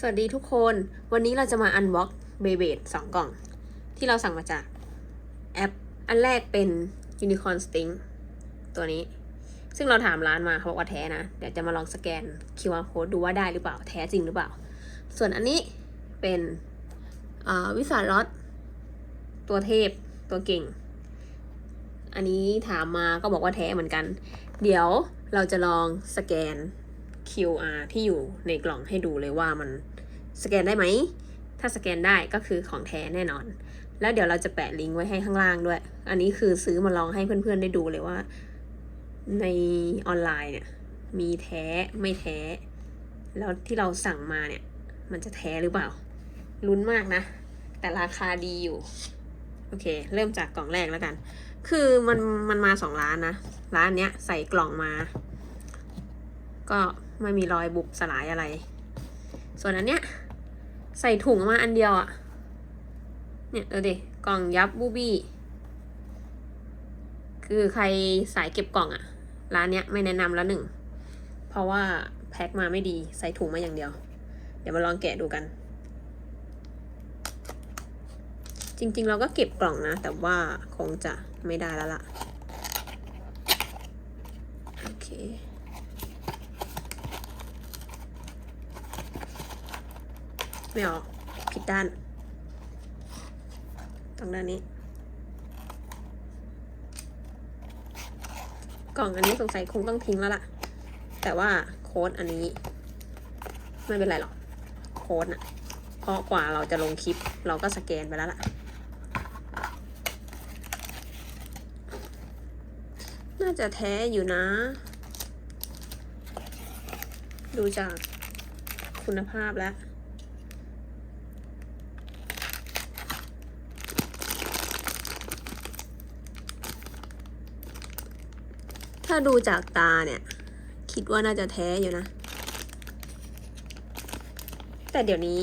สวัสดีทุกคน วันนี้เราจะมาอันบ็อกเบเบดสองกล่อง ที่เราสั่งมาจากแอป อันแรกเป็น Unicorn Sting ตัวนี้ ซึ่งเราถามร้านมาเขาบอกว่าแท้นะ เดี๋ยวจะมาลองสแกน QR code ดูว่าได้หรือเปล่า แท้จริงหรือเปล่า ส่วนอันนี้เป็นวิสาลอตตัวเทพตัวเก่ง อันนี้ถามมาก็บอกว่าแท้เหมือนกัน เดี๋ยวเราจะลองสแกน QR ที่อยู่ในกล่องให้ดูเลยว่ามันสแกนได้ไหม ถ้าสแกนได้ก็คือของแท้แน่นอน แล้วเดี๋ยวเราจะแปะลิงก์ไว้ให้ข้างล่างด้วย อันนี้คือซื้อมาลองให้เพื่อนๆได้ดูเลยว่า ในออนไลน์เนี่ยมีแท้ไม่แท้ แล้วที่เราสั่งมาเนี่ย มันจะแท้หรือเปล่าลุ้นมากนะ แต่ราคาดีอยู่ โอเค เริ่มจากกล่องแรกแล้วกัน คือมันมันมาสองร้านนะ ร้านเนี้ยใส่กล่องมา ก็ ไม่มีรอยบุบสลายอะไร ส่วนอันเนี้ยใส่ถุงมาอันเดียวอะ่ะ เนี่ยดูดิกล่องยับบูบี้ คือใครสายเก็บกล่องอะ่ะ ร้านเนี้ยไม่แนะนำแล้วหนึ่ง เพราะว่าแพ็คมาไม่ดีใส่ถุงมาอย่างเดียว เดี๋ยวมาลองแกะดูกัน จริงๆเราก็เก็บกล่องนะ แต่ว่าคงจะไม่ได้แล้วล่ะ โอเค ไม่ออกผิดด้าน ตรงด้านนี้ กล่องอันนี้สงสัยคงต้องทิ้งแล้วล่ะ แต่ว่าโค้ดอันนี้ ไม่เป็นไรหรอก โค้ดน่ะเพราะกว่าเราจะลงคลิป เราก็สแกนไปแล้วล่ะ น่าจะแท้อยู่นะ ดูจากคุณภาพแล้ว ถ้าดูจากตาเนี่ย คิดว่าน่าจะแท้อยู่นะ แต่เดี๋ยวนี้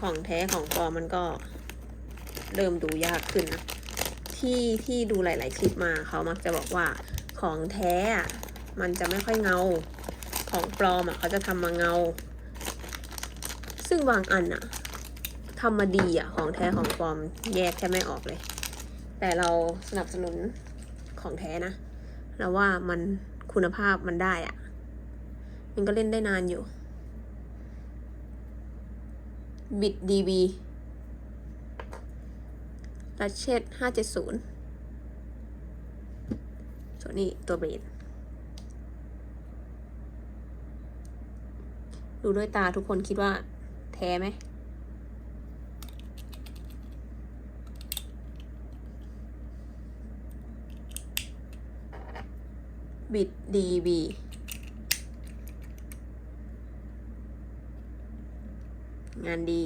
ของแท้ของปลอมมันก็เริ่มดูยากขึ้นนะ ที่ที่ดูหลาย ๆ คลิปมาเขามักจะบอกว่าของแท้มันจะไม่ค่อยเงา ของปลอมอะเขาจะทำมาเงา ซึ่งบางอันอะทำมาดีอะของแท้ของปลอมแยกแค่ไม่ออกเลย แต่เราสนับสนุนของแท้นะ เราว่ามันคุณภาพมันได้อะมันก็เล่นได้นานอยู่ บิดดีบีรัชเชตห้าเจ็ดศูนย์ส่วนนี้ตัวเบสดูด้วยตาทุกคนคิดว่าแท้ไหม บิดดีบีงานดี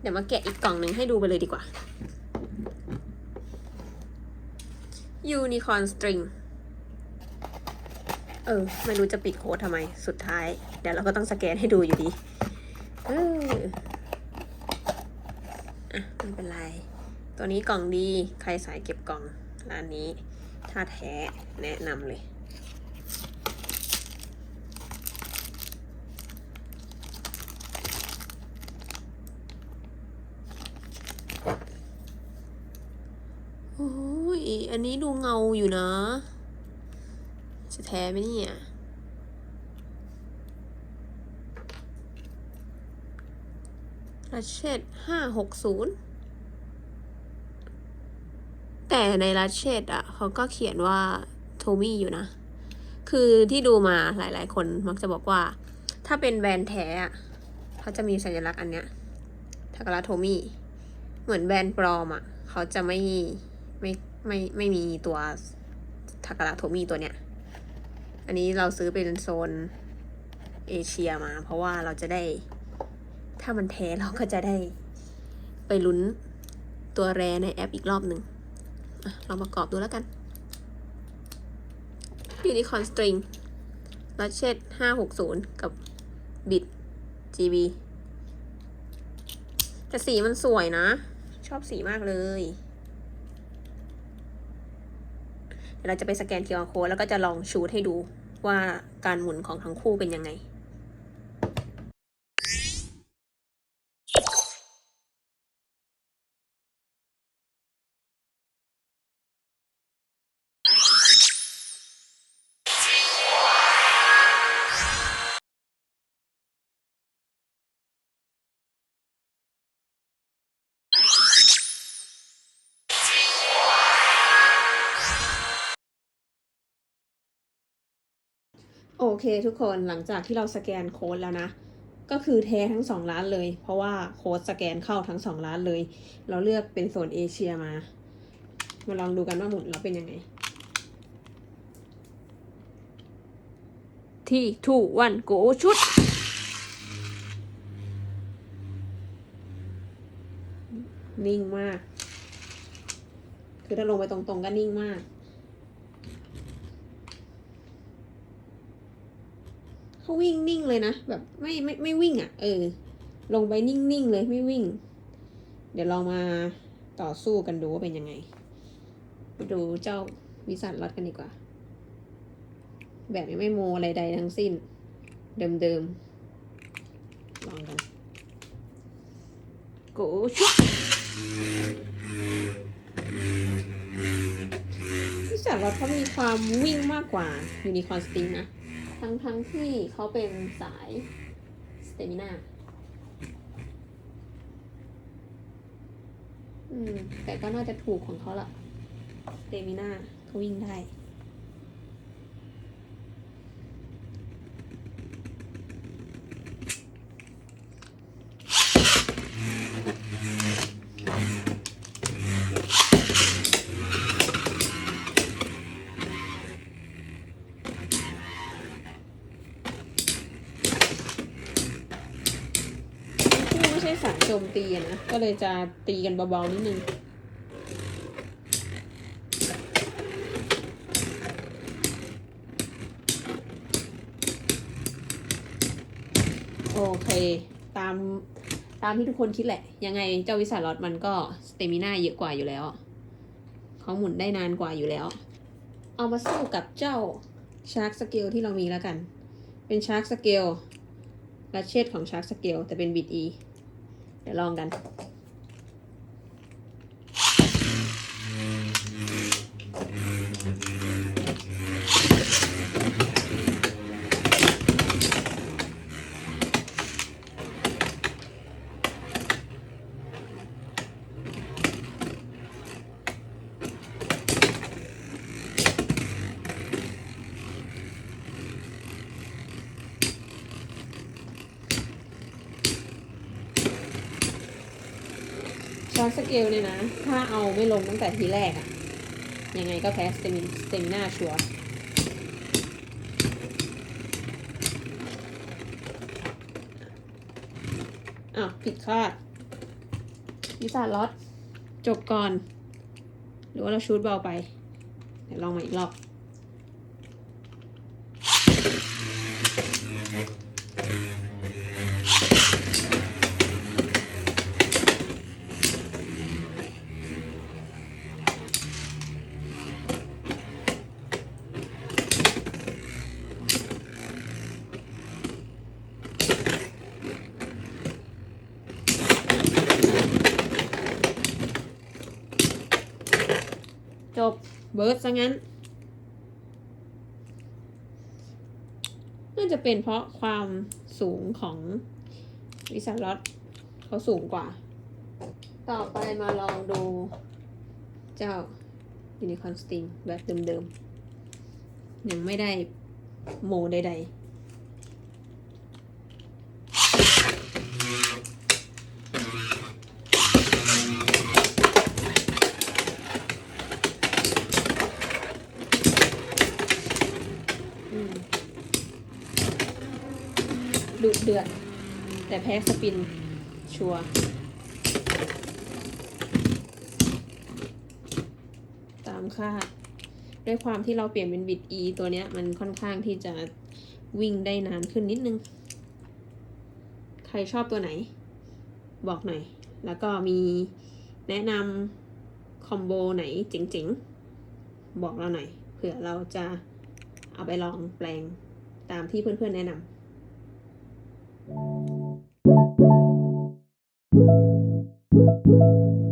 เดี๋ยวมาแกะอีกกล่องหนึ่งให้ดูไปเลยดีกว่า Unicorn String เออ ไม่รู้จะปิดโค้ดทำไม สุดท้าย เดี๋ยวเราก็ต้องสแกนให้ดูอยู่ดี เอออะไม่เป็นไร ตัวนี้กล่องดี ใครสายเก็บกล่องร้านนี้ ถ้าแท้แนะนำเลยโอ้ยอันนี้ดูเงาอยู่นะ จะแท้ไหมเนี่ยรัชเชตห้าหกศูนย์ แต่ในรัชเชตอะเขาก็เขียนว่าโทมี่อยู่นะ คือที่ดูมาหลาย ๆ คนมักจะบอกว่า ถ้าเป็นแบรนด์แท้อะเขาจะมีสัญลักษณ์อันเนี้ยทากา a โทมี่เหมือนแบรนด์ปลอมอะเขาจะไม่ไม่ไม่ไม่มีตัวทากา a โทมี่ตัวเนี้ย อันนี้เราซื้อเป็นโซนเอเชียมา เพราะว่าเราจะได้ ถ้ามันแท้เราก็จะได้ไปลุ้นตัวแรในแอปอีกรอบหนึ่ง ลองประกอบดูแล้วกัน Unicorn String รัชเชตห้าหกศูนย์กับบิด GB แต่สีมันสวยนะ ชอบสีมากเลยเดี๋ยวเราจะไปสแกน QR code แล้วก็จะลองชูดให้ดูว่าการหมุนของทั้งคู่เป็นยังไง โอเคทุกคนหลังจากที่เราสแกนโค้ดแล้วนะ ก็คือแท้ทั้งสองร้านเลย เพราะว่าโค้ดสแกนเข้าทั้งสองร้านเลย เราเลือกเป็นโซนเอเชียมา มาลองดูกันว่าหมุนแล้วเป็นยังไง ที่ทูวันโกชุด นิ่งมาก คือถ้าลงไปตรงๆก็นิ่งมาก เขาวิ่งนิ่งเลยนะ แบบไม่ไม่ไม่วิ่งอะ่ะ เออ ลงไปนิ่งๆเลยไม่วิ่ง เดี๋ยวเรามาต่อสู้กันดูว่าเป็นยังไงมาดูเจ้าวิสัทลัดกันดีกว่า แบบไม่โมอะไรใดทั้งสิ้น เดิมๆ ลองกันโกชุวิสัทลัดเขามีความวิ่งมากกว่ายูนิคอร์นสติงนะ ทั้งทั้งที่เขาเป็นสายสเตมินาอืม แต่ก็น่าจะถูกของเขาละสเตมินาเขาวิ่งได้ ที่ไม่ใช่สายโจมตีนะ ก็เลยจะตีกันเบาๆนิดนึงโอเค ตามตามที่ทุกคนคิดแหละ ยังไงเจ้าวิสาลอตมันก็สเตมิน่าเยอะกว่าอยู่แล้วเขาหมุนได้นานกว่าอยู่แล้ว เอามาสู้กับเจ้าชาร์กสเกลที่เรามีแล้วกัน เป็นชาร์กสเกลลัดเชดของชาร์กสเกลแต่เป็นบิด E เดี๋ยวลองกัน ชาร์จสเกลเนี่ยนะ ถ้าเอาไม่ลงตั้งแต่ทีแรกอะยังไงก็แพ้สเตมิสเตมิน่าชัวร์อ้าวผิดคาดวิสาล็อตจบก่อน หรือว่าเราชูดเบาไป เดี๋ยวลองใหม่อีกรอบ จบเบิร์ดซะงั้น น่าจะเป็นเพราะความสูงของวิสาลอตเขาสูงกว่า ต่อไปมาลองดูเจ้ายูนิคอนสติงแบบเดิมๆ ยังไม่ได้โมใดๆอืม ดุเดือด แต่แพ้สปินชัวตามคาดด้วยความที่เราเปลี่ยนเป็นบิด E ตัวเนี้ย มันค่อนข้างที่จะวิ่งได้นานขึ้นนิดนึง ใครชอบตัวไหน บอกหน่อย แล้วก็มีแนะนำคอมโบไหนเจ๋งๆ บอกเราหน่อย เผื่อเราจะเอาไปลองแปลงตามที่เพื่อนๆแนะนำ Thank you.